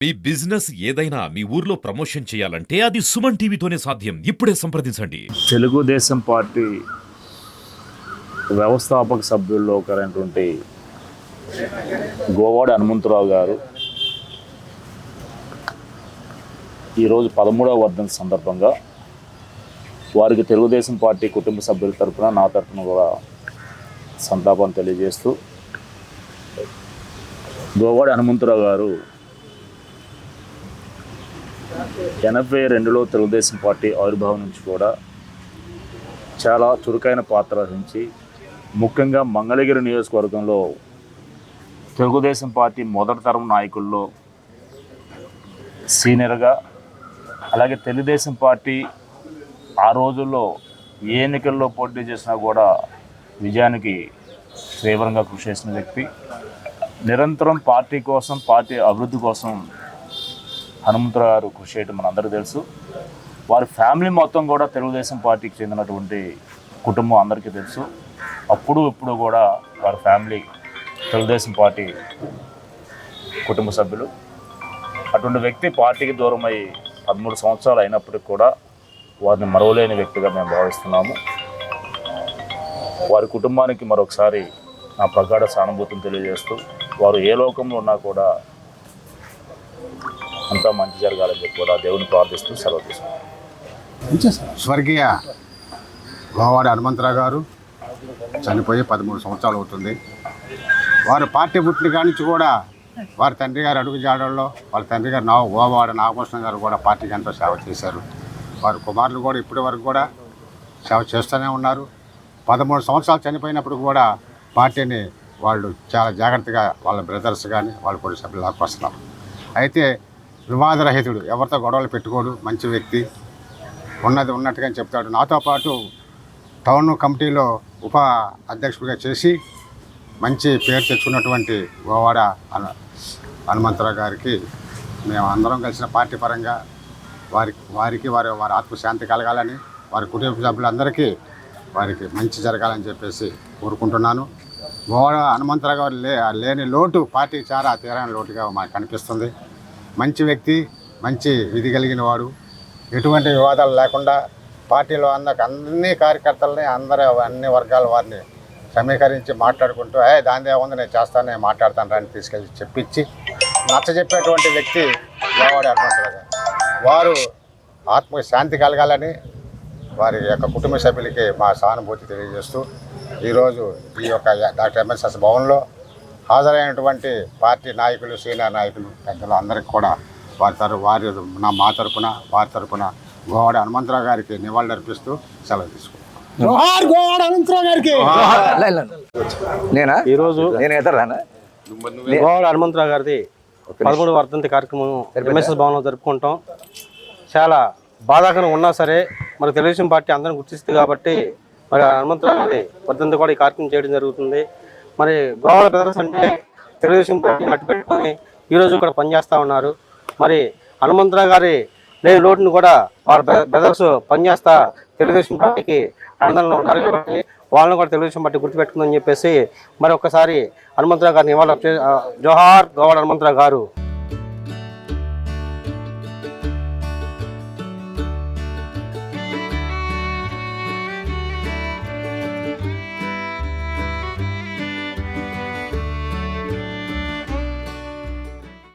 మీ business ఏదైనా మీ ఊర్లో promotion చేయాలంటే అది సుమన్ టీవీతోనే సాధ్యం. ఇప్పుడే సంప్రదించండి. తెలుగుదేశం పార్టీ వ్యవస్థాపక సభ్యుల్లో ఒకరైనటువంటి గోవాడ హనుమంతరావు గారు ఈరోజు పదమూడవ వర్ధన సందర్భంగా వారికి తెలుగుదేశం పార్టీ కుటుంబ సభ్యుల తరఫున నా తరపున కూడా సంతాపం తెలియజేస్తూ గోవాడ హనుమంతరావు గారు ఎనభై రెండులో తెలుగుదేశం పార్టీ ఆవిర్భావం నుంచి కూడా చాలా చురుకైన పాత్ర వహించి ముఖ్యంగా మంగళగిరి నియోజకవర్గంలో తెలుగుదేశం పార్టీ మొదటి తరం నాయకుల్లో సీనియర్గా అలాగే తెలుగుదేశం పార్టీ ఆ రోజుల్లో ఏ ఎన్నికల్లో పోటీ చేసినా కూడా విజయానికి తీవ్రంగా కృషి చేసిన వ్యక్తి. నిరంతరం పార్టీ కోసం పార్టీ అభివృద్ధి కోసం హనుమంతరావు గారు కృషి చేయడం మనందరికీ తెలుసు. వారి ఫ్యామిలీ మొత్తం కూడా తెలుగుదేశం పార్టీకి చెందినటువంటి కుటుంబం అందరికీ తెలుసు. అప్పుడు ఇప్పుడు కూడా వారి ఫ్యామిలీ తెలుగుదేశం పార్టీ కుటుంబ సభ్యులు. అటువంటి వ్యక్తి పార్టీకి దూరం అయ్యి పదమూడు సంవత్సరాలు అయినప్పటికీ కూడా వారిని మరవలేని వ్యక్తిగా మేము భావిస్తున్నాము. వారి కుటుంబానికి మరొకసారి నా ప్రగాఢ సానుభూతిని తెలియజేస్తూ వారు ఏ లోకంలో ఉన్నా కూడా అంతా మంచి జరగాలని చెప్పి కూడా దేవుని ప్రార్థిస్తూ సెలవు తీసుకుంటాం. స్వర్గీయ గోవాడ హనుమంతరావు గారు చనిపోయి పదమూడు సంవత్సరాలు అవుతుంది. వారు పార్టీ పుట్టిన కానించి కూడా వారి తండ్రి గారు అడుగు జాడల్లో వాళ్ళ తండ్రి గారు నా గోవాడ నాగభూషణ గారు కూడా పార్టీకి ఎంతో సేవ చేశారు. వారి కుమారులు కూడా ఇప్పటి వరకు కూడా సేవ చేస్తూనే ఉన్నారు. పదమూడు సంవత్సరాలు చనిపోయినప్పుడు కూడా పార్టీని వాళ్ళు చాలా జాగ్రత్తగా వాళ్ళ బ్రదర్స్ కానీ వాళ్ళ కుటుంబ సభ్యులు వస్తున్నారు అయితే వివాదరహితుడు ఎవరితో గొడవలు పెట్టుకోడు మంచి వ్యక్తి. ఉన్నది ఉన్నట్టుగా చెప్తాడు. నాతో పాటు టౌన్ కమిటీలో ఉప అధ్యక్షుడిగా చేసి మంచి పేరు తెచ్చుకున్నటువంటి గోవాడ హను- హనుమంతరావు గారికి మేము అందరం కలిసిన పార్టీ పరంగా వారి వారికి వారి వారి ఆత్మశాంతి కలగాలని వారి కుటుంబ సభ్యులందరికీ వారికి మంచి జరగాలని చెప్పేసి కోరుకుంటున్నాను. గోవాడ హనుమంతరావు గారు లే లేని లోటు పార్టీ చాలా తీరని లోటుగా మాకు కనిపిస్తుంది. మంచి వ్యక్తి మంచి విధి కలిగిన వాడు. ఎటువంటి వివాదాలు లేకుండా పార్టీలో అందరికి అన్ని కార్యకర్తలని అందరూ అన్ని వర్గాల వారిని సమీకరించి మాట్లాడుకుంటూ ఏ దాని ఉంది నేను చేస్తాను నేను మాట్లాడతాను రాని తీసుకెళ్ళి చెప్పించి నచ్చజెప్పేటువంటి వ్యక్తి గోవాడి హనుమంతరావు వారు ఆత్మ శాంతి కలగాలని వారి యొక్క కుటుంబ సభ్యులకి మా సానుభూతి తెలియజేస్తూ ఈరోజు ఈ యొక్క డాక్టర్ ఎంఎస్ఎస్ భవన్లో హాజరైనటువంటి పార్టీ నాయకులు సీనియర్ నాయకులు పెద్దలు అందరికీ కూడా వారి తరఫు వారి నా మా తరపున వారి తరపున గోవాడ హనుమంతరావు గారికి నివాళులర్పిస్తూ సెలవు తీసుకుంటాం నేనా? ఈరోజు నేను ఎదరానా గోవాడ హనుమంతరావు గారిది పదమూడు వర్ధంతి కార్యక్రమం ఎంఎస్ఎస్ భవన్లో జరుపుకుంటాం. చాలా బాధాకరం ఉన్నా సరే మరి తెలుగుదేశం పార్టీ అందరం గుర్తిస్తుంది కాబట్టి మరి హనుమంతరావు గారి వర్ధంతి కూడా ఈ కార్యక్రమం చేయడం జరుగుతుంది. మరి గోవాడ బ్రదర్స్ అంటే తెలుగుదేశం పార్టీ మట్టి పెట్టుకొని ఈరోజు కూడా పనిచేస్తూ ఉన్నారు. మరి హనుమంతరావు గారి లేని లోటును కూడా వారి బ్రదర్స్ పనిచేస్తా తెలుగుదేశం పార్టీకి అందరిలో ఉన్నారు కాబట్టి వాళ్ళని కూడా తెలుగుదేశం పార్టీ గుర్తుపెట్టుకుందని చెప్పేసి మరి ఒక్కసారి హనుమంతరావు గారిని ఇవాళ జోహార్ గోవాడ హనుమంతరావు గారు